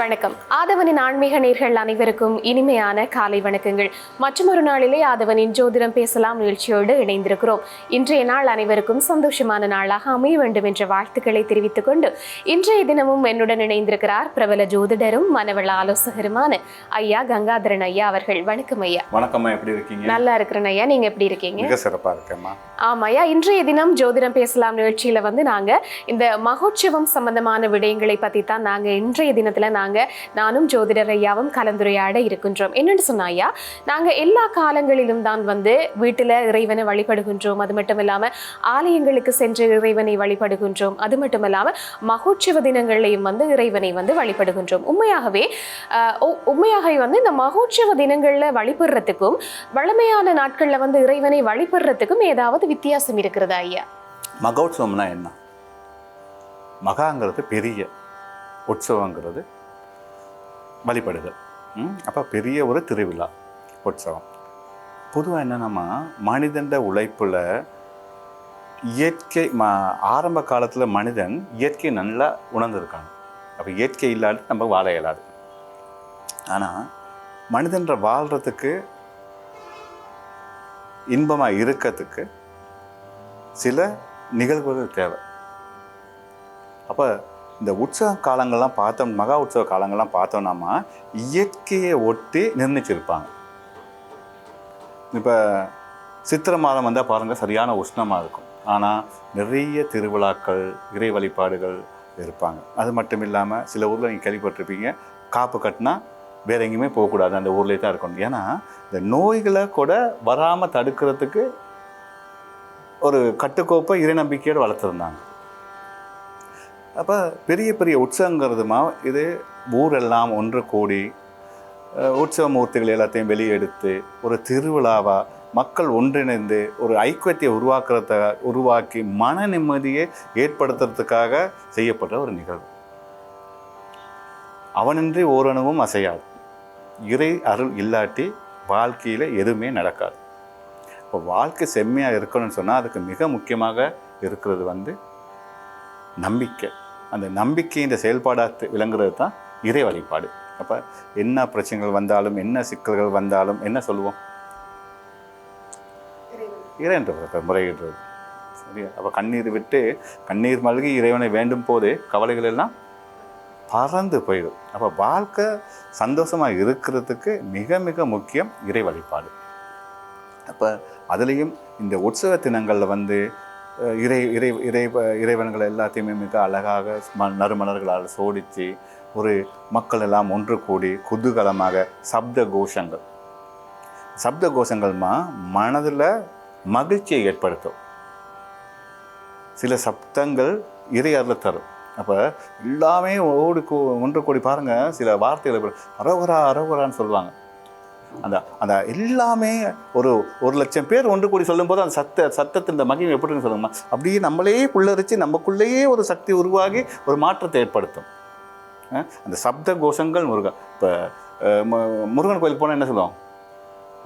வணக்கம். ஆதவனின் ஆன்மீக நேர்கள் அனைவருக்கும் இனிமையான காலை வணக்கங்கள். மற்றொரு நாளிலே ஆதவனின் ஜோதிடம் பேசலாம் நிகழ்ச்சியோடு இணைந்திருக்கிறோம். இன்றைய நாள் அனைவருக்கும் சந்தோஷமான நாளாக அமைய வேண்டும் என்ற வாழ்த்துக்களை தெரிவித்துக் கொண்டு இன்றைய தினமும் என்னுடன் இணைந்திருக்கிறார் பிரபல ஜோதிடரும் மனவள ஆலோசகருமான ஐயா கங்காதரன் ஐயா அவர்கள். வணக்கம் ஐயா. வணக்கம்மா எப்படி இருக்கீங்க? நல்லா இருக்கிறேன் ஐயா. நீங்க எப்படி இருக்கீங்க? மிக சிறப்பா இருக்கேம்மா. ஆமாய்யா இன்றைய தினம் ஜோதிடம் பேசலாம் நிகழ்ச்சியில வந்து நாங்க இந்த மகோற்சவம் சம்பந்தமான விடயங்களை பத்தி தான் நாங்க இன்றைய தினத்துல நாங்க நானும் ஜோதிடர் ஐயாவும் கலந்துரையாட இருக்கின்றோம். என்னன்னு சொன்னாயா நாங்க எல்லா காலங்களிலும் தான் வந்து வீட்டில் இறைவனை வழிபடுகின்றோம். அது மட்டும் இல்லாம ஆலயங்களுக்கு சென்று இறைவனை வழிபடுகின்றோம். அது மட்டும் இல்லாம மகோற்சவ தினங்களையும் வந்து இறைவனை வந்து வழிபடுகின்றோம். உண்மையாகவே உண்மையாகவே வந்து இந்த மகோற்சவ தினங்கள்ல வழிபடுறதுக்கும் வழமையான நாட்கள்ல வந்து இறைவனை வழிபடுறதுக்கும் ஏதாவது வித்தியாசம் இருக்கிறதா ஐயா? மகோத்சவம்னா என்ன? மகாங்கிறது பெரிய உற்சவங்கிறது. வழிபடுதல். ம். அப்போ பெரிய ஒரு திருவிழா உற்சவம். பொதுவாக என்னென்னமா மனிதண்ட உழைப்பில் இயற்கை ம ஆரம்ப காலத்தில் மனிதன் இயற்கை நல்லா உணர்ந்திருக்காங்க அப்போ இயற்கை இல்லாத நம்ம வாழ இயலாது. ஆனால் மனிதன்ற வாழ்கிறதுக்கு இன்பமாக இருக்கிறதுக்கு சில நிகழ்வுகள் தேவை. அப்போ இந்த உற்சவ காலங்கள்லாம் பார்த்தோம் மகா உற்சவ காலங்கள்லாம் பார்த்தோம்னாமா இயற்கையை ஒட்டி நிர்ணயிச்சிருப்பாங்க. இப்போ சித்திரை மாதம் வந்தால் பாருங்கள் சரியான உஷ்ணமாக இருக்கும். ஆனால் நிறைய திருவிழாக்கள் இறை வழிபாடுகள் இருப்பாங்க. அது மட்டும் இல்லாமல் சில ஊரில் நீங்கள் கேள்விப்பட்டிருப்பீங்க காப்பு கட்டினா வேற எங்கேயுமே போகக்கூடாது அந்த ஊர்லேயே தான் இருக்கணும். ஏன்னா இந்த நோய்களை கூட வராமல் தடுக்கிறதுக்கு ஒரு கட்டுக்கோப்பை இறை நம்பிக்கையோடு வளர்த்துருந்தாங்க. அப்போ பெரிய பெரிய உற்சவங்கிறதுமா இது ஊரெல்லாம் ஒன்று கூடி உற்சவ மூர்த்திகள் எல்லாத்தையும் வெளியெடுத்து ஒரு திருவிழாவாக மக்கள் ஒன்றிணைந்து ஒரு ஐக்கியத்தை உருவாக்குறத உருவாக்கி மன நிம்மதியை ஏற்படுத்துறதுக்காக செய்யப்பட்ட ஒரு நிகழ்வு. அவனின்றி ஓரணுவும் அசையாது. இறை அருள் இல்லாட்டி வாழ்க்கையில் எதுவுமே நடக்காது. இப்போ வாழ்க்கை செம்மையாக இருக்கணும்னு சொன்னால் அதுக்கு மிக முக்கியமாக இருக்கிறது வந்து நம்பிக்கை. அந்த நம்பிக்கையின் செயல்பாடாக விளங்குறது தான் இறை வழிபாடு. அப்போ என்ன பிரச்சனைகள் வந்தாலும் என்ன சிக்கல்கள் வந்தாலும் என்ன சொல்லுவோம்? இறைன்றது இப்போ முறையிடுறது. சரியா? அப்போ கண்ணீர் விட்டு கண்ணீர் மல்கி இறைவனை வேண்டும் போது கவலைகள் எல்லாம் பறந்து போயிடும். அப்போ வாழ்க்கை சந்தோஷமாக இருக்கிறதுக்கு மிக மிக முக்கியம் இறை வழிபாடு. அப்போ அதுலேயும் இந்த உற்சவ தினங்களில் வந்து இறை இறை இறை இறைவன்கள் எல்லாத்தையுமே மிக அழகாக ம- நறுமலர்களால் சோடித்து ஒரு மக்கள் எல்லாம் ஒன்று கூடி குதூகலமாக சப்த கோஷங்கள். சப்த கோஷங்கள்மா மனதில் மகிழ்ச்சியை ஏற்படுத்தும். சில சப்தங்கள் இறை அருள் தரும். அப்போ எல்லாமே ஓடி கூ ஒன்று கூடி பாருங்கள் சில வார்த்தைகள் அரோகரா அரோகரான்னு சொல்லுவாங்க. அந்த அந்த எல்லாமே ஒரு ஒரு லட்சம் பேர் ஒன்று கூடி சொல்லும்போது அந்த சத்த சத்தத்தின் இந்த மகிமை எப்படின்னு சொல்லுங்கம்மா. அப்படியே நம்மளே புள்ளரிச்சு நமக்குள்ளேயே ஒரு சக்தி உருவாகி ஒரு மாற்றத்தை ஏற்படுத்தும். அந்த சப்த கோஷங்கள் முருகன் இப்போ முருகன் கோயிலுக்கு போனால் என்ன சொல்லுவோம்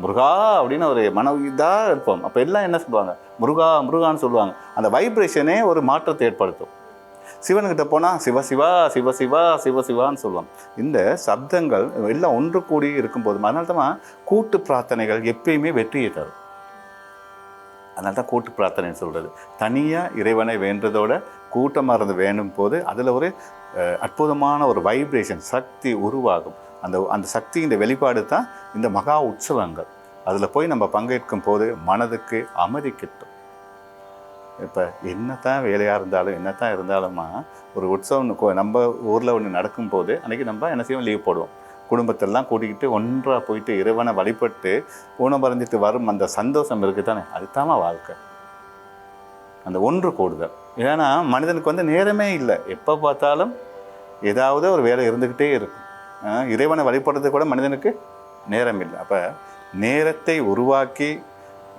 முருகா அப்படின்னு ஒரு மன இதாக இருப்போம். அப்போ எல்லாம் என்ன சொல்லுவாங்க? முருகா முருகான்னு சொல்லுவாங்க. அந்த வைப்ரேஷனே ஒரு மாற்றத்தை ஏற்படுத்தும். சிவன்கிட்ட போனால் சிவ சிவா சிவ சிவா சிவ சிவான்னு சொல்லுவோம் இந்த சப்தங்கள் எல்லாம் ஒன்று கூடி இருக்கும்போது அதனால தான் கூட்டு பிரார்த்தனைகள் எப்பயுமே வெற்றியை தரும் அதனால தான் கூட்டு பிரார்த்தனைன்னு சொல்கிறது தனியாக இறைவனை வேண்டதோட கூட்டமாக இருந்து வேண்டும் போது அதில் ஒரு அஹ், அற்புதமான ஒரு வைப்ரேஷன் சக்தி உருவாகும். அந்த அந்த சக்தியின் வெளிப்பாடு தான் இந்த மகா உற்சவங்கள். அதில் போய் நம்ம பங்கேற்கும் போது மனதுக்கு அமைதி கிட்டும். இப்போ என்னத்தான் வேலையாக இருந்தாலும் என்னத்தான் இருந்தாலுமா ஒரு உற்சவம் நம்ம ஊரில் ஒன்று நடக்கும்போது அன்றைக்கி நம்ம என்ன செய்வோம்? லீவ் போடுவோம். குடும்பத்தெல்லாம் கூட்டிக்கிட்டு ஒன்றாக போயிட்டு இறைவனை வழிபட்டு ஊனமறைஞ்சிட்டு வரும் அந்த சந்தோஷம் இருக்குது தானே அதுதாம்மா வாழ்க்கை. அந்த ஒன்று கூடுதல். ஏன்னா மனிதனுக்கு வந்து நேரமே இல்லை. எப்போ பார்த்தாலும் ஏதாவது ஒரு வேலை இருந்துக்கிட்டே இருக்கும். இறைவனை வழிபடுறது கூட மனிதனுக்கு நேரம் இல்லை. அப்போ நேரத்தை உருவாக்கி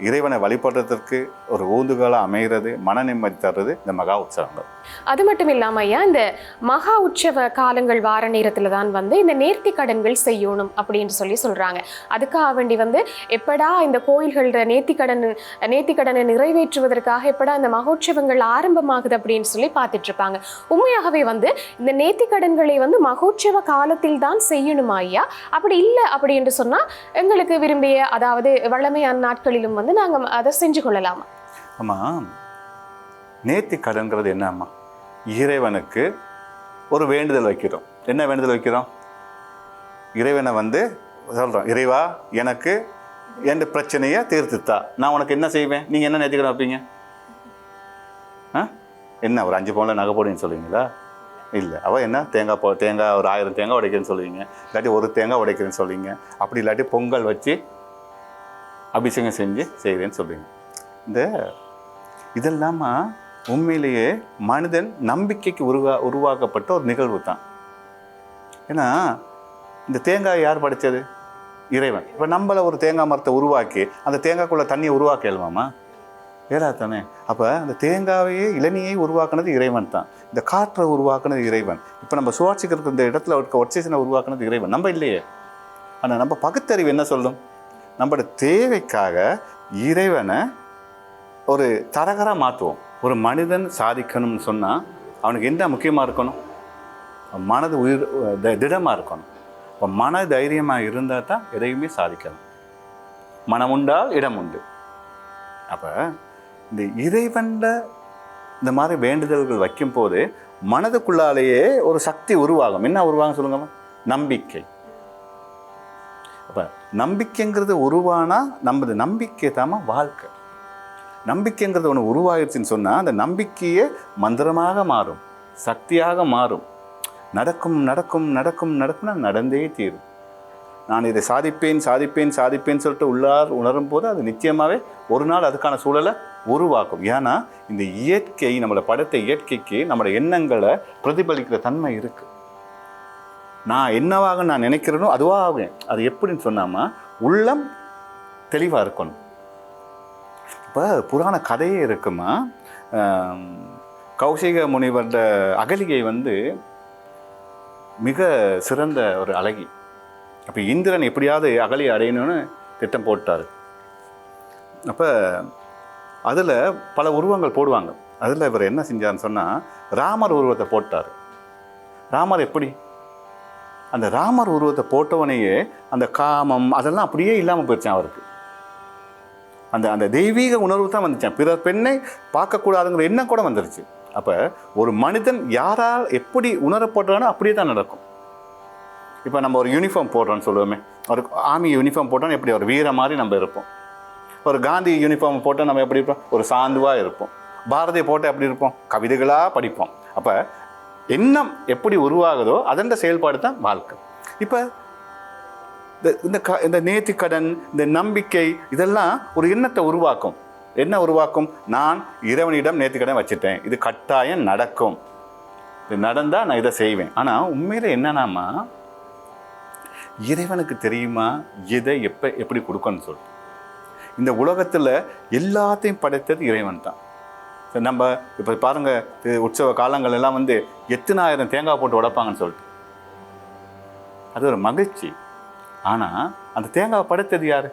இறைவனை வழிபடுறதற்கு ஒரு ஊந்துகோலாக அமைகிறது மன நிம்மதி தர்றது இந்த மகா உற்சவங்கள். அது மட்டும் இல்லாமல் ஐயா இந்த மகா உற்சவ காலங்கள் வார நேரத்துல தான் வந்து இந்த நேர்த்தி கடன்கள் செய்யணும் அப்படின்னு சொல்லி சொல்றாங்க. அதுக்காக வேண்டி வந்து எப்படா இந்த கோயில்கள நேர்த்தி கடன் நேர்த்தி கடனை நிறைவேற்றுவதற்காக எப்படா இந்த மகோற்சவங்கள் ஆரம்பமாகுது அப்படின்னு சொல்லி பார்த்துட்டு இருப்பாங்க. உண்மையாகவே வந்து இந்த நேர்த்தி கடன்களை வந்து மகோற்சவ காலத்தில் தான் செய்யணுமா ஐயா? அப்படி இல்லை அப்படி என்று சொன்னா எங்களுக்கு விரும்பிய அதாவது வழமையான நாட்களிலும் வந்து நாங்கள் அதை செஞ்சு கொள்ளலாமா? ஆமாம் நேர்த்தி கடன்கிறது என்னம்மா இறைவனுக்கு ஒரு வேண்டுதல் வைக்கிறோம். என்ன வேண்டுதல் வைக்கிறோம்? இறைவனை வந்து சொல்கிறோம் இறைவா எனக்கு என் பிரச்சனையை தீர்த்துத்தா. நான் உனக்கு என்ன செய்வேன்? நீங்கள் என்ன நேர்த்திக்கடன் வைப்பீங்க? ஆ? என்ன ஒரு அஞ்சு பவுனில் நகை போடுன்னு சொல்லுவீங்களா? இல்லை. அவள் என்ன? தேங்காய் போ தேங்காய் ஒரு ஆயிரம் தேங்காய் உடைக்கிறேன்னு சொல்லுவீங்க. இல்லாட்டி ஒரு தேங்காய் உடைக்கிறேன்னு சொல்லுவீங்க. அப்படி இல்லாட்டி பொங்கல் வச்சு அபிஷேகம் செஞ்சு செய்கிறேன்னு சொல்லுவீங்க இந்த இதெல்லாமா உண்மையிலேயே மனிதன் நம்பிக்கைக்கு உருவா உருவாக்கப்பட்ட ஒரு நிகழ்வு தான். ஏன்னா இந்த தேங்காய் யார் படைச்சது இறைவன். இப்போ நம்மளை ஒரு தேங்காய் மரத்தை உருவாக்கி அந்த தேங்காய்க்குள்ளே தண்ணியை உருவாக்க இயலுமாமா? ஏறாது தானே. அப்போ அந்த தேங்காவையே இளநியை உருவாக்குனது இறைவன் தான். இந்த காற்றை உருவாக்குனது இறைவன். இப்போ நம்ம சுவாட்சிக்கிறதுக்கு இந்த இடத்துல இருக்க ஒட்சேசனை உருவாக்குனது இறைவன். நம்ம இல்லையே. ஆனால் நம்ம பகுத்தறிவு என்ன சொல்லும்? நம்மளோட தேவைக்காக இறைவனை ஒரு தரகராக மாற்றுவோம் ஒரு மனிதன் சாதிக்கணும்னு சொன்னால் அவனுக்கு என்ன முக்கியமாக இருக்கணும்? மனது உயிர் திடமாக இருக்கணும். இப்போ மன தைரியமாக இருந்தால் தான் எதையுமே சாதிக்கலாம். மனம் உண்டால் இடம் உண்டு. அப்போ இந்த இறைவன்ல இந்த மாதிரி வேண்டுதல்கள் வைக்கும்போது மனதுக்குள்ளாலேயே ஒரு சக்தி உருவாகும். என்ன உருவாகும் சொல்லுங்கம்மா நம்பிக்கை. அப்போ நம்பிக்கைங்கிறது உருவானா? நமது நம்பிக்கை தாம வாழ்க்கை. நம்பிக்கைங்கிறது ஒன்று உருவாயிருச்சுன்னு சொன்னால் அந்த நம்பிக்கையே மந்திரமாக மாறும். சக்தியாக மாறும். நடக்கும் நடக்கும் நடக்கும் நடக்கும்னா நடந்தே தீரும். நான் இதை சாதிப்பேன் சாதிப்பேன் சாதிப்பேன்னு சொல்லிட்டு உள்ளார் உணரும் போது அது நிச்சயமாகவே ஒரு நாள் அதுக்கான சூழலை உருவாக்கும். ஏன்னா இந்த இயற்கை நம்மளை படைத்த இயற்கைக்கு நம்மளோட எண்ணங்களை பிரதிபலிக்கிற தன்மை இருக்குது நான் என்னவாக நான் நினைக்கிறேனோ அதுவாக. ஆவேன் அது எப்படின்னு சொன்னாமல் உள்ளம் தெளிவாக இருக்கணும். இப்போ புராண கதையே இருக்குமா? கௌசிக முனிவர்ட அகலிகை வந்து மிக சிறந்த ஒரு அழகி. அப்போ இந்திரன் எப்படியாவது அகலி அடையணும்னு திட்டம் போட்டார். அப்போ அதில் பல உருவங்கள் போடுவாங்க. அதில் இவர் என்ன செஞ்சார்னு சொன்னால் ராமர் உருவத்தை போட்டார். ராமர் எப்படி? அந்த ராமர் உருவத்தை போட்டவனையே அந்த காமம் அதெல்லாம் அப்படியே இல்லாமல் போயிடுச்சான் அவருக்கு. அந்த அந்த தெய்வீக உணர்வு தான் வந்துச்சான். பிறர் பெண்ணை பார்க்கக்கூடாதுங்கிற எண்ணம் கூட வந்துருச்சு. அப்போ ஒரு மனிதன் யாரால் எப்படி உணரப்படுறானோ அப்படியே தான் நடக்கும். இப்போ நம்ம ஒரு யூனிஃபார்ம் போடுறோம்னு சொல்லுவோமே. ஒரு ஆர்மி யூனிஃபார்ம் போட்டோம்னா எப்படி? ஒரு வீர மாதிரி நம்ம இருப்போம். ஒரு காந்தி யூனிஃபார்ம் போட்டால் நம்ம எப்படி இருப்போம்? ஒரு சாந்துவாக இருப்போம். பாரதியை போட்டால் எப்படி இருப்போம்? கவிதைகளாக படிப்போம். அப்போ எண்ணம் எப்படி உருவாகுதோ அதன் செயல்பாடு தான் வாழ்க்கை. இப்போ இந்த இந்த க இந்த நேர்த்திக்கடன் இந்த நம்பிக்கை இதெல்லாம் ஒரு எண்ணத்தை உருவாக்கும். என்ன உருவாக்கும்? நான் இறைவனிடம் நேர்த்திக்கடன் வச்சுட்டேன். இது கட்டாயம் நடக்கும். இது நடந்தால் நான் இதை செய்வேன். ஆனால் உண்மையில் என்னன்னாமா இறைவனுக்கு தெரியுமா? எதை எப்போ எப்படி கொடுக்கணும்னு சொல்லிட்டு. இந்த உலகத்தில் எல்லாத்தையும் படைத்தது இறைவன் தான். நம்ம இப்போ பாருங்கள் உற்சவ காலங்கள் எல்லாம் வந்து எத்தனாயிரம் தேங்காய் போட்டு உடைப்பாங்கன்னு சொல்லிட்டு. அது ஒரு மகிழ்ச்சி. ஆனால் அந்த தேங்காவை படைத்தது யார்?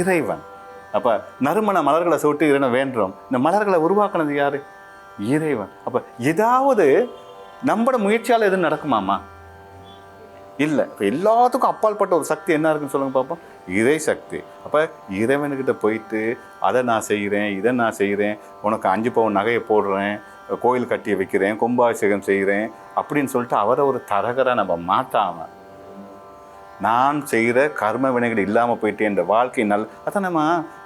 இறைவன். அப்போ நறுமண மலர்களை சுட்டு இறைவனை வேண்டுறோம். இந்த மலர்களை உருவாக்குனது யார்? இறைவன். அப்போ ஏதாவது நம்மளோட முயற்சியால் எதுவும் நடக்குமாமா இல்லை. இப்போ எல்லாத்துக்கும் அப்பாற்பட்ட ஒரு சக்தி என்ன இருக்குன்னு சொல்லுங்க பார்ப்போம் இறை சக்தி. அப்போ இறைவனுக்கிட்ட போயிட்டு அதை நான் செய்கிறேன் இதை நான் செய்கிறேன் உனக்கு அஞ்சு பவுன் நகையை போடுறேன் கோயில் கட்டி வைக்கிறேன் கும்பாபிஷேகம் செய்கிறேன் அப்படின்னு சொல்லிட்டு அவரை ஒரு தரகரை நம்ம மாற்றாமல் நான் செய்கிற கர்ம வினைகள் இல்லாமல் போயிட்டு என்ற வாழ்க்கை நல் அதான் நம்ம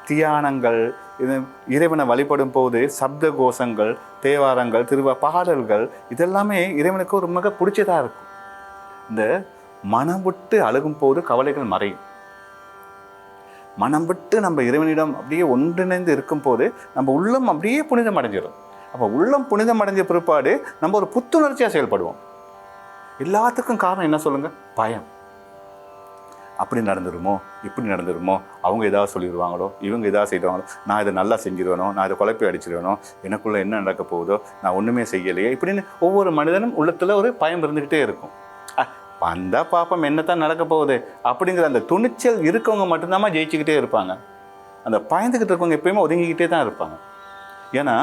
தியானங்கள் இது இறைவனை வழிபடும் போது சப்த கோஷங்கள் தேவாரங்கள் திருவ பாடல்கள் இதெல்லாமே இறைவனுக்கு ஒரு மிக பிடிச்சதாக இருக்கும். இந்த மனம் விட்டு அழுகும் போது கவலைகள் மறையும். மனம் விட்டு நம்ம இறைவனிடம் அப்படியே ஒன்றிணைந்து இருக்கும்போது நம்ம உள்ளம் அப்படியே புனிதம் அடைஞ்சிடும் அப்போ உள்ளம் புனிதம் அடைஞ்ச பிற்பாடு நம்ம ஒரு புத்துணர்ச்சியாக செயல்படுவோம். எல்லாத்துக்கும் காரணம் என்ன சொல்லுங்கள் பயம். அப்படி நடந்துருமோ? இப்படி நடந்துருமோ? அவங்க ஏதாவது சொல்லிடுவாங்களோ இவங்க எதாவது செய்வாங்களோ? நான் இதை நல்லா செஞ்சிருவேனோ? நான் இதை குழப்பி அடிச்சிருவேனோ? எனக்குள்ளே என்ன நடக்க போகுதோ? நான் ஒன்றுமே செய்யலையே? இப்படின்னு ஒவ்வொரு மனிதனும் உள்ளத்தில் ஒரு பயம் இருந்துக்கிட்டே இருக்கும். அந்த பாப்பம் பாப்பம் என்னத்தான் நடக்க போகுது அப்படிங்கிற அந்த துணிச்சல் இருக்கவங்க மட்டும்தாம்மா ஜெயிச்சுக்கிட்டே இருப்பாங்க. அந்த பயந்துக்கிட்டு இருக்கவங்க எப்பயுமே ஒதுங்கிக்கிட்டே தான் இருப்பாங்க. ஏன்னா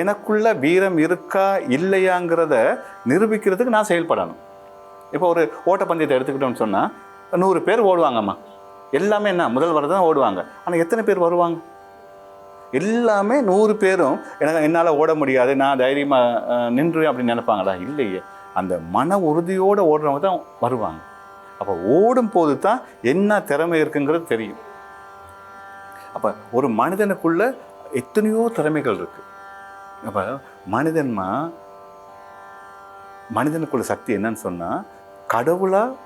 எனக்குள்ள வீரம் இருக்கா இல்லையாங்கிறத நிரூபிக்கிறதுக்கு நான் செயல்படணும். இப்போ ஒரு ஓட்டப்பந்தயத்தை எடுத்துக்கிட்டோம்னு சொன்னால் நூறு பேர் ஓடுவாங்கம்மா. எல்லாமே என்ன முதல் வர தான் ஓடுவாங்க. ஆனால் எத்தனை பேர் வருவாங்க? எல்லாமே நூறு பேரும் எனக்கு என்னால் ஓட முடியாது நான் தைரியமாக நின்று அப்படின்னு நினைப்பாங்களா? இல்லையே. அந்த மன உறுதியோடு ஓடுறவங்க தான் வருவாங்க. அப்போ ஓடும் போது தான் என்ன திறமை இருக்குங்கிறது தெரியும். அப்போ ஒரு மனிதனுக்குள்ள எத்தனையோ திறமைகள் இருக்குது அப்போ மனிதன்மா மனிதனுக்குள்ள சக்தி என்னன்னு சொன்னால் கடவுளாக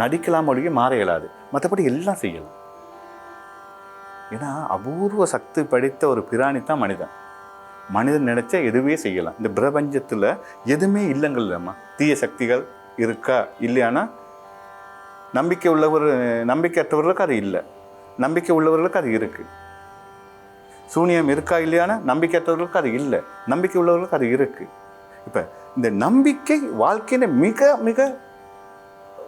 நடிக்கலாம் ஒழிய மாற இயலாது. மற்றபடி எல்லாம் செய்யலாம். ஏன்னா அபூர்வ சக்தி படைத்த ஒரு பிராணி தான் மனிதன். மனிதன் நினைச்சா எதுவே செய்யலாம். இந்த பிரபஞ்சத்தில் எதுவுமே இல்லைங்கள்லம்மா தீய சக்திகள் இருக்கா இல்லையானா நம்பிக்கை உள்ளவர் நம்பிக்கையற்றவர்களுக்கு அது இல்லை. நம்பிக்கை உள்ளவர்களுக்கு அது இருக்குது சூனியம் இருக்கா இல்லையானா நம்பிக்கையற்றவர்களுக்கு அது இல்லை. நம்பிக்கை உள்ளவர்களுக்கு அது இருக்குது இப்போ இந்த நம்பிக்கை வாழ்க்கையில மிக மிக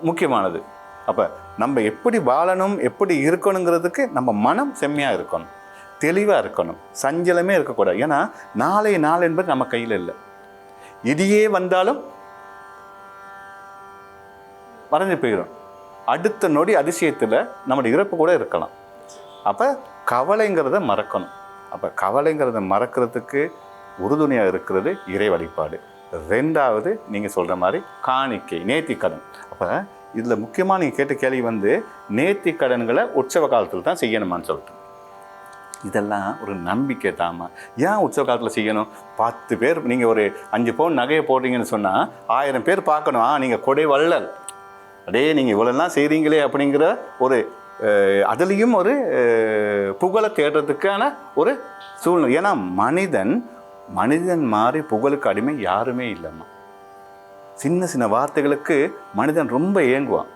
முக்கியமானது. அப்போ நம்ம எப்படி வாழணும் எப்படி இருக்கணுங்கிறதுக்கு நம்ம மனம் செம்மையாக இருக்கணும். தெளிவாக இருக்கணும். சஞ்சலமே இருக்கக்கூடாது. ஏன்னா நாளை நாள் என்பது நம்ம கையில் இல்லை. இடியே வந்தாலும் மறைஞ்சு போயிடும். அடுத்த நொடி அதிசயத்தில் நம்முடைய இறப்பு கூட இருக்கலாம். அப்போ கவலைங்கிறத மறக்கணும். அப்போ கவலைங்கிறத மறக்கிறதுக்கு உறுதுணையாக இருக்கிறது இறை வழிபாடு. ரெண்டாவது நீங்கள் சொல்கிற மாதிரி காணிக்கை நேர்த்திக்கடன். அப்போ இதில் முக்கியமாக நீங்கள் கேட்ட கேள்வி வந்து நேர்த்திக்கடன்களை உற்சவ காலத்தில் தான் செய்யணுமான்னு சொல்லிட்டு. இதெல்லாம் ஒரு நம்பிக்கை தாமா ஏன் உற்சவ காலத்தில் செய்யணும்? பத்து பேர் நீங்கள் ஒரு அஞ்சு பவுன் நகையை போடுறீங்கன்னு சொன்னால் ஆயிரம் பேர் பார்க்கணும். ஆ நீங்கள் கொடை வள்ளல். அடே நீங்கள் இவ்வளோலாம் செய்கிறீங்களே அப்படிங்கிற ஒரு அதுலேயும் ஒரு புகழை தேடுறதுக்கான ஒரு சூழ்நிலை. ஏன்னா மனிதன் மனிதன் மாறி புகழுக்கு அடிமை யாருமே இல்லைம்மா. சின்ன சின்ன வார்த்தைகளுக்கு மனிதன் ரொம்ப ஏங்குவான்.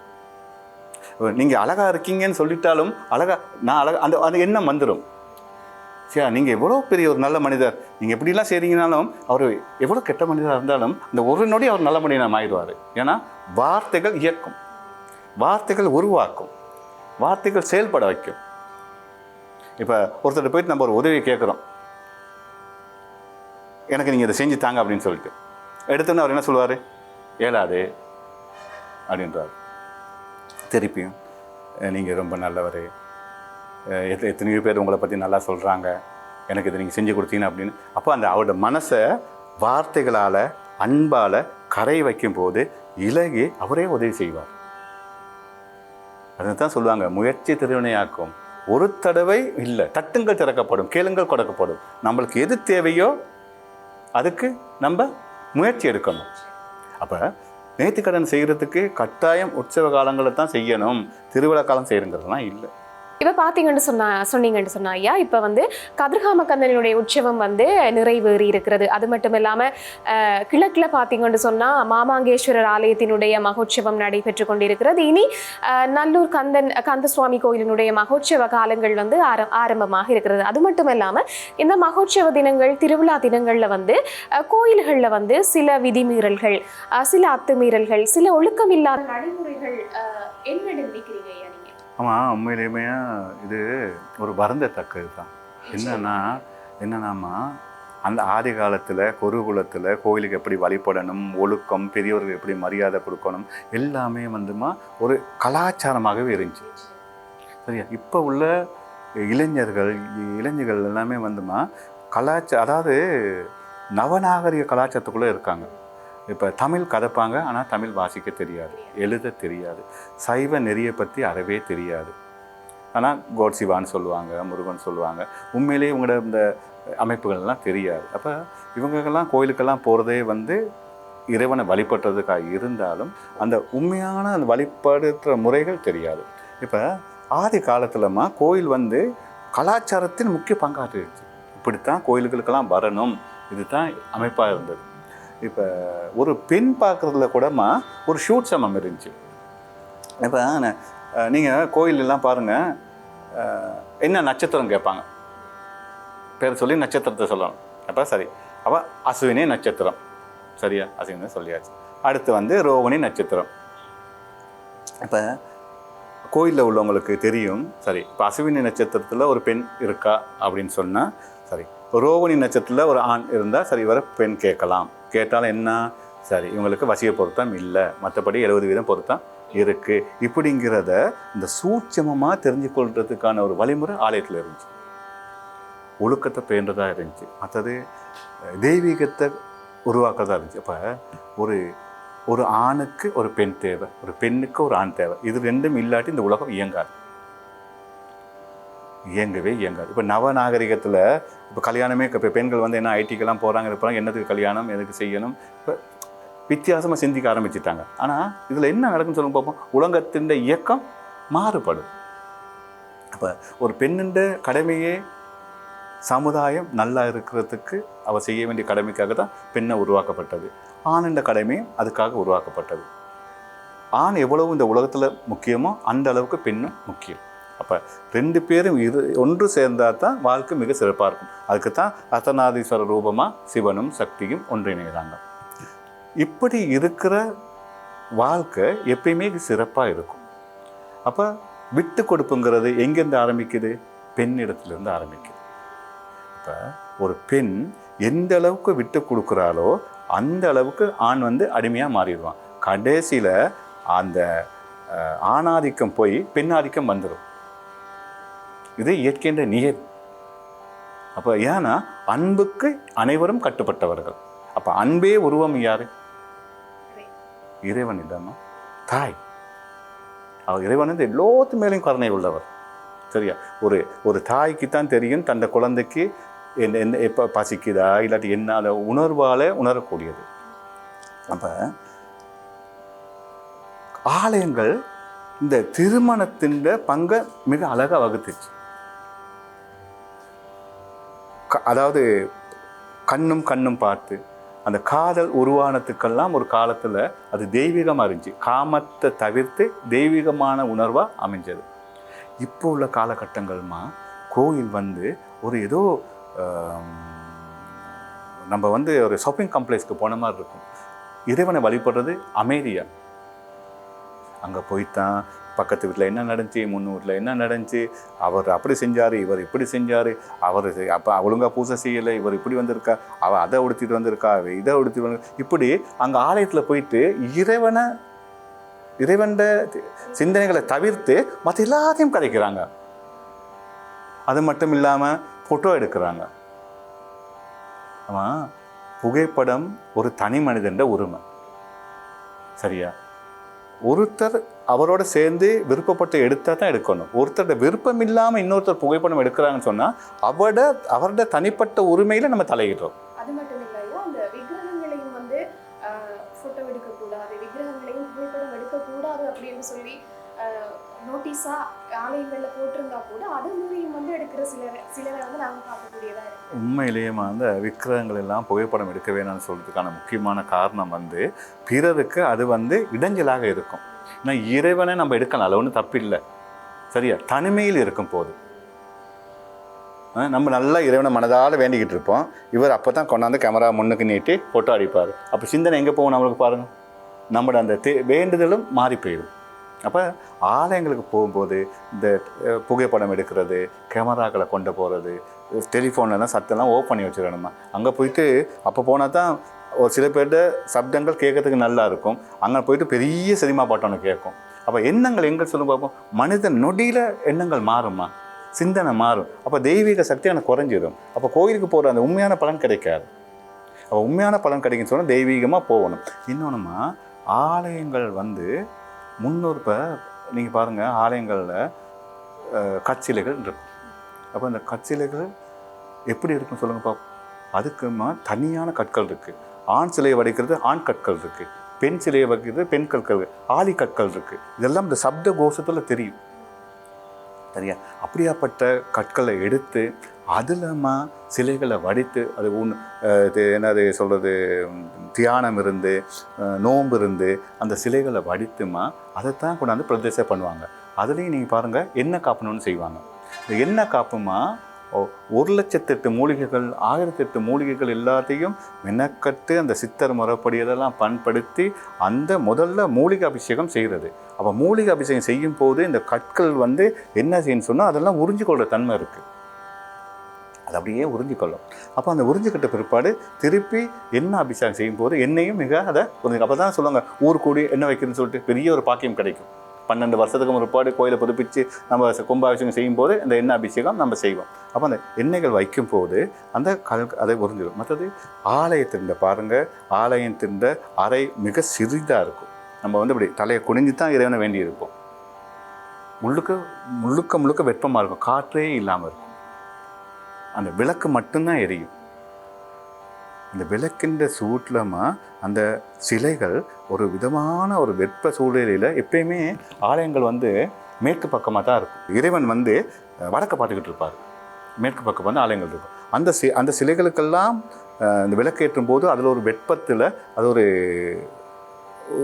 நீங்கள் அழகாக இருக்கீங்கன்னு சொல்லிட்டாலும் அழகா நான் அழகாக அந்த அந்த எண்ணம் வந்துடும் சரி நீங்கள் எவ்வளோ பெரிய ஒரு நல்ல மனிதர். நீங்கள் எப்படிலாம் செய்கிறீங்கனாலும் அவர் எவ்வளோ கெட்ட மனிதராக இருந்தாலும் அந்த ஒரு நொடி அவர் நல்ல மனிதனாக ஆயிடுவார் ஏன்னா வார்த்தைகள் இயக்கும். வார்த்தைகள் உருவாக்கும். வார்த்தைகள் செயல்பட வைக்கும். இப்போ ஒருத்தர் போயிட்டு நம்ம ஒரு உதவியை கேட்குறோம் எனக்கு நீங்கள் இதை செஞ்சு தாங்க அப்படின்னு சொல்லிட்டு. எடுத்தோன்னே அவர் என்ன சொல்லுவார்? ஏழாது அப்படின்றார். திருப்பியும் நீங்கள் ரொம்ப நல்லவர். எத் எத்தனையோ பேர் உங்களை பற்றி நல்லா சொல்கிறாங்க எனக்கு இதை நீங்கள் செஞ்சு கொடுத்தீங்க அப்படின்னு. அப்போ அந்த அவரோட மனசை வார்த்தைகளால் அன்பால் கரை வைக்கும்போது இலகி அவரே உதவி செய்வார். அதுதான் சொல்லுவாங்க முயற்சி திருவினையாக்கும். ஒரு தடவை இல்லை தட்டுங்கள் திறக்கப்படும் கேளுங்கள் கொடுக்கப்படும். நம்மளுக்கு எது தேவையோ அதுக்கு நம்ம முயற்சி எடுக்கணும். அப்போ நேர்த்திக்கடன் செய்கிறதுக்கு கட்டாயம் உற்சவ காலங்களில் தான் செய்யணும். திருவிழா காலம் செய்கிறங்கிறதுலாம் இல்லை. இப்போ பார்த்தீங்கன்னு சொன்னா சொன்னீங்கன்னு சொன்னா ஐயா இப்போ வந்து கதிர்காம கந்தனுடைய உற்சவம் வந்து நிறைவேறி இருக்கிறது. அது மட்டும் இல்லாமல் கிழக்கில் பார்த்தீங்கன்னு சொன்னால் மாமாங்கேஸ்வரர் ஆலயத்தினுடைய மகோற்சவம் நடைபெற்று கொண்டிருக்கிறது. இனி நல்லூர் கந்தன் கந்தசுவாமி கோயிலினுடைய மகோற்சவ காலங்கள் வந்து ஆர ஆரம்பமாக இருக்கிறது. அது மட்டும் இல்லாமல் இந்த மகோற்சவ தினங்கள் திருவிழா தினங்களில் வந்து கோயில்களில் வந்து சில விதிமீறல்கள் சில அத்துமீறல்கள் சில ஒழுக்கமில்லாத நடைமுறைகள் என்ன நினைக்கிறீங்க ஐயா? ஆமாம் உண்மையிலேயுமே இது ஒரு வருந்தத்தக்கது தான் என்னென்னா என்னன்னாமா அந்த ஆதி காலத்தில் குருகுலத்தில் கோயிலுக்கு எப்படி வழிபடணும் ஒழுக்கம் பெரியவர்கள் எப்படி மரியாதை கொடுக்கணும் எல்லாமே வந்துமா ஒரு கலாச்சாரமாகவே இருந்துச்சு. சரியா? இப்போ உள்ள இளைஞர்கள் இளைஞர்கள் எல்லாமே வந்துமா கலாச்சார அதாவது நவநாகரிக கலாச்சாரத்துக்குள்ளே இருக்காங்க. இப்போ தமிழ் கதைப்பாங்க ஆனால் தமிழ் வாசிக்க தெரியாது எழுத தெரியாது. சைவ நெறியை பற்றி அறவே தெரியாது. ஆனால் கோட்சிவான்னு சொல்லுவாங்க முருகன் சொல்லுவாங்க. உண்மையிலேயே இவங்களோட இந்த அமைப்புகள்லாம் தெரியாது. அப்போ இவங்கெல்லாம் கோயிலுக்கெல்லாம் போகிறதே வந்து இறைவனை வழிபடுறதுக்காக இருந்தாலும் அந்த உண்மையான அந்த வழிபடுற முறைகள் தெரியாது. இப்போ ஆதி காலத்திலமா கோயில் வந்து கலாச்சாரத்தின் முக்கிய பங்காற்றிருச்சு. இப்படித்தான் கோயில்களுக்கெல்லாம் வரணும். இதுதான் அமைப்பாக இருந்தது. இப்போ ஒரு பெண் பார்க்குறதுல கூடமா ஒரு ஷூட் சமம் இருந்துச்சு. இப்போ நீங்கள் கோயிலெல்லாம் பாருங்கள் என்ன நட்சத்திரம் கேட்பாங்க? பேர் சொல்லி நட்சத்திரத்தை சொல்லணும். அப்போ சரி. அப்போ அசுவினி நட்சத்திரம். சரியா? அஸ்வினி சொல்லியாச்சு. அடுத்து வந்து ரோகிணி நட்சத்திரம். இப்போ கோயிலில் உள்ளவங்களுக்கு தெரியும் சரி இப்போ அசுவினி நட்சத்திரத்தில் ஒரு பெண் இருக்கா அப்படின்னு சொன்னால் சரி ரோகிணி நட்சத்திரத்தில் ஒரு ஆண் இருந்தால் சரி வர பெண் கேட்கலாம். கேட்டாலும் என்ன? சரி இவங்களுக்கு வசிய பொருத்தம் இல்லை. மற்றபடி எழுபது வீதம் பொருத்தம் இருக்குது இப்படிங்கிறத இந்த சூட்சமமாக தெரிஞ்சு கொள்றதுக்கான ஒரு வழிமுறை ஆலயத்தில் இருந்துச்சு. ஒழுக்கத்தை பேண்டதாக இருந்துச்சு. மற்றது தெய்வீகத்தை உருவாக்குறதா இருந்துச்சு. அப்போ ஒரு ஒரு ஆணுக்கு ஒரு பெண் தேவை ஒரு பெண்ணுக்கு ஒரு ஆண் தேவை. இது ரெண்டும் இல்லாட்டி இந்த உலகம் இயங்காது. இயங்கவே இயங்காது. இப்போ நவநாகரிகத்தில் இப்போ கல்யாணமே இப்போ பெண்கள் வந்து என்ன ஐடிக்கெல்லாம் போகிறாங்க இருப்பாங்க என்னத்துக்கு கல்யாணம் எதுக்கு செய்யணும்? இப்போ வித்தியாசமாக சிந்திக்க ஆரம்பிச்சிட்டாங்க. ஆனால் இதில் என்ன நடக்குன்னு சொல்லுங்க பார்ப்போம் உலகத்தின் இயக்கம் மாறுபடும். அப்போ ஒரு பெண்ணுண்ட கடமையே சமுதாயம் நல்லா இருக்கிறதுக்கு அவள் செய்ய வேண்டிய கடமைக்காக தான் பெண்ணை உருவாக்கப்பட்டது. ஆணுண்ட கடமையும் அதுக்காக உருவாக்கப்பட்டது. ஆண் எவ்வளவு இந்த உலகத்தில் முக்கியமோ அந்த அளவுக்கு பெண்ணும் முக்கியம். அப்போ ரெண்டு பேரும் இரு ஒன்று சேர்ந்தால் தான் வாழ்க்கை மிக சிறப்பாக இருக்கும். அதுக்கு தான் அர்த்தநாதீஸ்வர ரூபமாக சிவனும் சக்தியும் ஒன்றிணைகிறாங்க. இப்படி இருக்கிற வாழ்க்கை எப்பயுமே சிறப்பாக இருக்கும். அப்போ விட்டு கொடுப்புங்கிறது எங்கேருந்து ஆரம்பிக்குது? பெண்ணிடத்துலேருந்து ஆரம்பிக்குது. இப்போ ஒரு பெண் எந்த அளவுக்கு விட்டு கொடுக்குறாளோ அந்த அளவுக்கு ஆண் வந்து அடிமையாக மாறிடுவான். கடைசியில் அந்த ஆணாதிக்கம் போய் பெண்ணாதிக்கம் வந்துடும் இது இயற்கின்ற நியதி அப்போ ஏன்னா அன்புக்கு அனைவரும் கட்டுப்பட்டவர்கள். அப்போ அன்பே உருவம் யாரு? இறைவன் இல்லாம தாய். அவர் இறைவன் வந்து எல்லாத்து மேலேயும் கருணை உள்ளவர். சரியா? ஒரு ஒரு தாய்க்கு தான் தெரியும் தந்த குழந்தைக்கு என்ன என்ன எப்போ பசிக்குதா இல்லாட்டி என்ன உணர்வால் உணரக்கூடியது. அப்போ ஆலயங்கள் இந்த திருமணத்தின் பங்கை மிக அழகாக வகுத்துச்சு. அதாவது கண்ணும் கண்ணும் பார்த்து அந்த காதல் உருவானத்துக்கெல்லாம் ஒரு காலத்தில் அது தெய்வீகமாக இருந்துச்சு. காமத்தை தவிர்த்து தெய்வீகமான உணர்வாக அமைஞ்சது. இப்போ உள்ள காலகட்டங்கள்மா கோயில் வந்து ஒரு ஏதோ நம்ம வந்து ஒரு ஷாப்பிங் காம்ப்ளெக்ஸ்க்கு போன மாதிரி இருக்கும். இறைவனை வழிபடுறது அமைதியா? அங்கே போய்த்தான் பக்கத்து வீட்டில் என்ன நடந்துச்சு முன்னூரில் என்ன நடந்துச்சு அவர் அப்படி செஞ்சார் இவர் இப்படி செஞ்சார் அவர் அப்போ ஒழுங்காக பூஜை செய்யலை இவர் இப்படி வந்திருக்கா அவள் அதை உடுத்திட்டு வந்திருக்கா அவ இதை உடுத்தி வந்து இப்படி அங்கே ஆலயத்தில் போயிட்டு இறைவனை இறைவன் சிந்தனைகளை தவிர்த்து மற்ற எல்லாத்தையும் கதைக்கிறாங்க அது மட்டும் இல்லாமல் ஃபோட்டோ எடுக்கிறாங்க. ஆமாம் புகைப்படம் ஒரு தனி மனிதன்ட உரிமை. சரியா? ஒருத்தர் அவரோட சேர்ந்து விருப்பப்பட்டு எடுத்தால் தான் எடுக்கணும். ஒருத்தரோட விருப்பம் இல்லாமல் இன்னொருத்தர் புகைப்படம் எடுக்கிறாங்கன்னு சொன்னால் அவரோட அவரோட தனிப்பட்ட உரிமையில் நம்ம தலையிடுறோம். அது மட்டும் இல்லையா அந்த விக்கிரகங்களையும் வந்து ஃபோட்டோ எடுக்கக்கூடாது விக்கிரகங்களையும் புகைப்படம் எடுக்கக்கூடாது அப்படின்னு சொல்லி நோட்டீஸா ஆலயங்கள்ல போட்டிருந்தா கூட அது மூலியம் வந்து எடுக்கிற சிலரை சிலரை வந்து நாங்க பார்க்கக்கூடியதா இருக்கு. உண்மையிலேயே அந்த விக்கிரகங்கள் எல்லாம் புகைப்படம் எடுக்க வேணாம்னு சொல்றதுக்கான முக்கியமான காரணம் வந்து பிறருக்கு அது வந்து இடைஞ்சலாக இருக்கும். ஏன்னா இறைவனை நம்ம எடுக்கலாம் அது ஒன்றும் தப்பில்லை சரியா? தனிமையில் இருக்கும் போது. நம்ம நல்லா இறைவனை மனதால் வேண்டிக்கிட்டு இருப்போம். இவர் அப்போ தான் கொண்டாந்து கேமரா முன்னுக்கு நீட்டி ஃபோட்டோ அடிப்பார். அப்போ சிந்தனை எங்கே போகும் நம்மளுக்கு பாருங்கள் நம்மளோட அந்த தே- வேண்டுதலும் மாறி போயிடும். அப்போ ஆலயங்களுக்கு போகும்போது இந்த புகைப்படம் எடுக்கிறது கேமராக்களை கொண்டு போகிறது டெலிஃபோன்லலாம் சத்தெல்லாம் ஓப் பண்ணி வச்சுக்கணுமா அங்கே போயிட்டு அப்போ போனால் தான் ஒரு சில பேர்கிட்ட சப்தங்கள் கேட்கறதுக்கு நல்லா இருக்கும். அங்கே போயிட்டு பெரிய சினிமா பாட்டு ஒன்று கேட்கும். அப்போ எண்ணங்கள் எங்கே சொல்லும் பார்ப்போம் மனிதன் நொடியில் எண்ணங்கள் மாறுமா? சிந்தனை மாறும். அப்போ தெய்வீக சக்தி எனக்கு குறைஞ்சிடும் அப்போ கோயிலுக்கு போகிற அந்த உண்மையான பலன் கிடைக்காது. அப்போ உண்மையான பலன் கிடைக்குன்னு சொன்னால் தெய்வீகமாக போகணும். இன்னொன்றுமா ஆலயங்கள் வந்து முன்னூறு இப்போ நீங்கள் பாருங்கள் ஆலயங்களில் கச்சிலைகள் இருக்கும். அப்போ அந்த கச்சிலைகள் எப்படி இருக்கும் சொல்லுங்கள் பார்ப்போம் அதுக்குமா தனியான கற்கள் இருக்குது ஆண் சிலையை வடிக்கிறது ஆண் கற்கள் இருக்குது பெண் சிலையை வைக்கிறது பெண் கற்கள் ஆலி கற்கள் இருக்குது இதெல்லாம் இந்த சப்த கோஷத்தில் தெரியும். சரியா? அப்படியாப்பட்ட கற்களை எடுத்து அதிலமா சிலைகளை வடித்து அது உன் இது என்னது சொல்கிறது தியானம் இருந்து நோம்பு இருந்து அந்த சிலைகளை வடித்துமா அதைத்தான் கொண்டாந்து பிரதேசம் பண்ணுவாங்க. அதுலேயும் நீங்கள் பாருங்கள் என்ன காப்பணும்னு செய்வாங்க. இந்த என்ன காப்புமா ஒரு லட்சத்தெட்டு மூலிகைகள் ஆயிரத்தெட்டு மூலிகைகள் எல்லாத்தையும் மெனக்கட்டு அந்த சித்தர் முறைப்படி இதெல்லாம் பண்படுத்தி அந்த முதல்ல மூலிகை அபிஷேகம் செய்கிறது. அப்போ மூலிகை அபிஷேகம் செய்யும் போது இந்த கற்கள் வந்து என்ன செய்யணும்னு சொன்னால் அதெல்லாம் உறிஞ்சிக்கொள்கிற தன்மை இருக்குது அது அப்படியே உறிஞ்சிக்கொள்ளும். அப்போ அந்த உறிஞ்சிக்கிட்ட பிற்பாடு திருப்பி என்ன அபிஷேகம் செய்யும் போது என்னையும் மிக அதை உறிஞ்சி அப்போ தான் சொல்லுவாங்க ஊர் கூடி என்ன வைக்கிறதுன்னு சொல்லிட்டு பெரிய ஒரு பாக்கியம் கிடைக்கும். பன்னெண்டு வருஷத்துக்கு முற்பாடு கோயிலை புதுப்பித்து நம்ம கும்பாபிஷேகம் செய்யும்போது இந்த எண்ணெய் அபிஷேகம் நம்ம செய்வோம். அப்போ அந்த எண்ணெய்கள் வைக்கும் போது அந்த கல் அதை உறிஞ்சிடும். மற்றது ஆலயத்திருந்த பாருங்கள் ஆலயத்திருந்த அறை மிக சிறிதாக இருக்கும். நம்ம வந்து இப்படி தலையை குனிஞ்சு தான் இறைவனை வேண்டியிருப்போம். முழுக்க முழுக்க முழுக்க வெப்பமாக இருக்கும். காற்றே இல்லாமல் இருக்கும். அந்த விளக்கு மட்டும்தான் எரியும். அந்த விளக்கின்ற சூட்லமா அந்த சிலைகள் ஒரு விதமான ஒரு வெப்ப சூழ்நிலையில் எப்பயுமே ஆலயங்கள் வந்து மேற்கு பக்கமாக தான் இருக்கும். இறைவன் வந்து வடக்க பார்த்துக்கிட்டு இருப்பார். மேற்கு பக்கம் வந்து ஆலயங்கள் இருக்கும். அந்த சி அந்த சிலைகளுக்கெல்லாம் இந்த விளக்கேற்றும் போது அதில் ஒரு வெப்பத்தில் அது ஒரு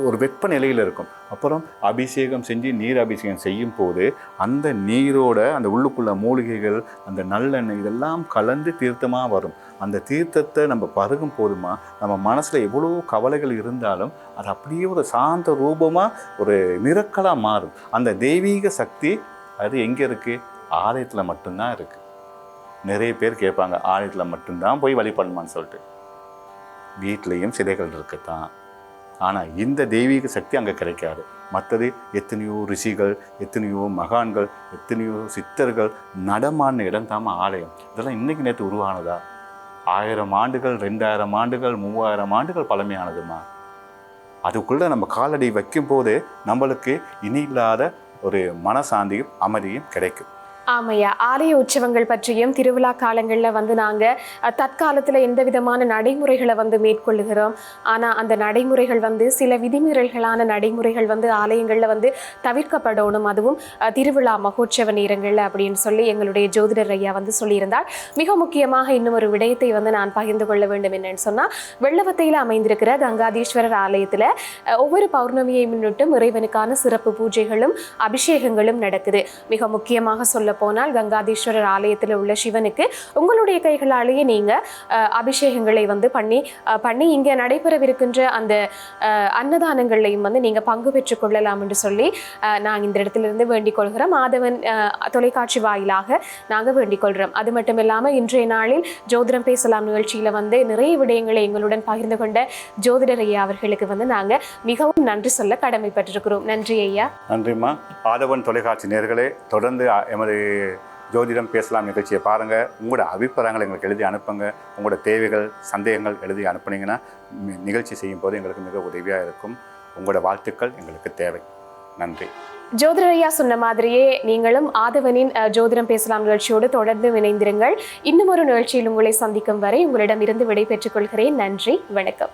ஒரு வெப்ப நிலையில் இருக்கும். அப்புறம் அபிஷேகம் செஞ்சு நீர் அபிஷேகம் செய்யும் போது அந்த நீரோட அந்த உள்ளுக்குள்ள மூலிகைகள் அந்த நல்லெண்ணெய் இதெல்லாம் கலந்து தீர்த்தமாக வரும். அந்த தீர்த்தத்தை நம்ம பருகும் போதுமா நம்ம மனசில் எவ்வளோ கவலைகள் இருந்தாலும் அது அப்படியே ஒரு சாந்த ரூபமாக ஒரு மிரக்கலாக மாறும். அந்த தெய்வீக சக்தி அது எங்கே இருக்குது ஆலயத்தில் மட்டும்தான் இருக்குது நிறைய பேர் கேட்பாங்க ஆலயத்தில் மட்டும்தான் போய் வழிபடணுமான்னு சொல்லிட்டு. வீட்லேயும் சிலைகள் இருக்குது தான் ஆனால் இந்த தெய்வீக சக்தி அங்கே கிடைக்காது. மற்றது எத்தனையோ ரிஷிகள் எத்தனையோ மகான்கள் எத்தனையோ சித்தர்கள் நடமான இடம் தாம ஆலயம். இதெல்லாம் இன்னைக்கு நேற்று உருவானதா? ஆயிரம் ஆண்டுகள் ரெண்டாயிரம் ஆண்டுகள் மூவாயிரம் ஆண்டுகள் பழமையானதுமா? அதுக்குள்ளே நம்ம காலடி வைக்கும்போது நம்மளுக்கு இனி இல்லாத ஒரு மனசாந்தியும் அமைதியும் கிடைக்கும். ஆமையா ஆலய உற்சவங்கள் பற்றியும் திருவிழா காலங்களில் வந்து நாங்கள் தற்காலத்தில் எந்த விதமான நடைமுறைகளை வந்து மேற்கொள்ளுகிறோம். ஆனால் அந்த நடைமுறைகள் வந்து சில விதிமீறல்களான நடைமுறைகள் வந்து ஆலயங்களில் வந்து தவிர்க்கப்படணும். அதுவும் திருவிழா மகோற்சவ நேரங்களில் அப்படின்னு சொல்லி எங்களுடைய ஜோதிடர் ஐயா வந்து சொல்லியிருந்தார். மிக முக்கியமாக இன்னும் ஒரு விடயத்தை வந்து நான் பகிர்ந்து கொள்ள வேண்டும் என்னன்னு சொன்னால் வெள்ளவத்தையில் அமைந்திருக்கிற கங்காதீஸ்வரர் ஆலயத்தில் ஒவ்வொரு பௌர்ணமியை முன்னிட்டும் இறைவனுக்கான சிறப்பு பூஜைகளும் அபிஷேகங்களும் நடக்குது. மிக முக்கியமாக சொல்ல போனால் கங்காதீஸ்வரர் ஆலயத்தில் உள்ள சிவனுக்கு உங்களுடைய கைகளாலேயே நீங்கள் அபிஷேகங்களை வந்து பண்ணி பண்ணி இங்கே நடைபெறவிருக்கின்ற அந்த அன்னதானங்களையும் வந்து நீங்கள் பங்கு பெற்றுக் கொள்ளலாம் என்று சொல்லி நாங்கள் இந்த இடத்திலிருந்து வேண்டிக் கொள்கிறோம். மாதவன் தொலைக்காட்சி வாயிலாக நாங்கள் வேண்டிக் கொள்கிறோம். அது மட்டும் இல்லாமல் இன்றைய நாளில் ஜோதிடம் பேசலாம் நிகழ்ச்சியில் வந்து நிறைய விடயங்களை எங்களுடன் பகிர்ந்து கொண்ட ஜோதிடர் ஐயா அவர்களுக்கு வந்து நாங்கள் மிகவும் நன்றி சொல்ல கடமைப்பட்டிருக்கிறோம். நன்றி ஐயா. நன்றிம்மா. ஆதவன் தொலைக்காட்சி நேர்களே தொடர்ந்து எமது ஜோதிடம் பேசலாம் நிகழ்ச்சியை பாருங்கள் உங்களோட அபிப்பிராயங்கள் எங்களுக்கு எழுதி அனுப்புங்க. உங்களோட தேவைகள் சந்தேகங்கள் எழுதி அனுப்புனீங்கன்னா நிகழ்ச்சி செய்யும் போது எங்களுக்கு மிக உதவியாக இருக்கும். உங்களோட வாழ்த்துக்கள் எங்களுக்கு தேவை. நன்றி. ஜோதிடரையா சொன்ன மாதிரியே நீங்களும் ஆதவனின் ஜோதிடம் பேசலாம் நிகழ்ச்சியோடு தொடர்ந்து இணைந்திருங்கள். இன்னும் ஒரு நிகழ்ச்சியில் உங்களை சந்திக்கும் வரை உங்களிடம் இருந்து விடைபெற்றுக் கொள்கிறேன். நன்றி. வணக்கம்.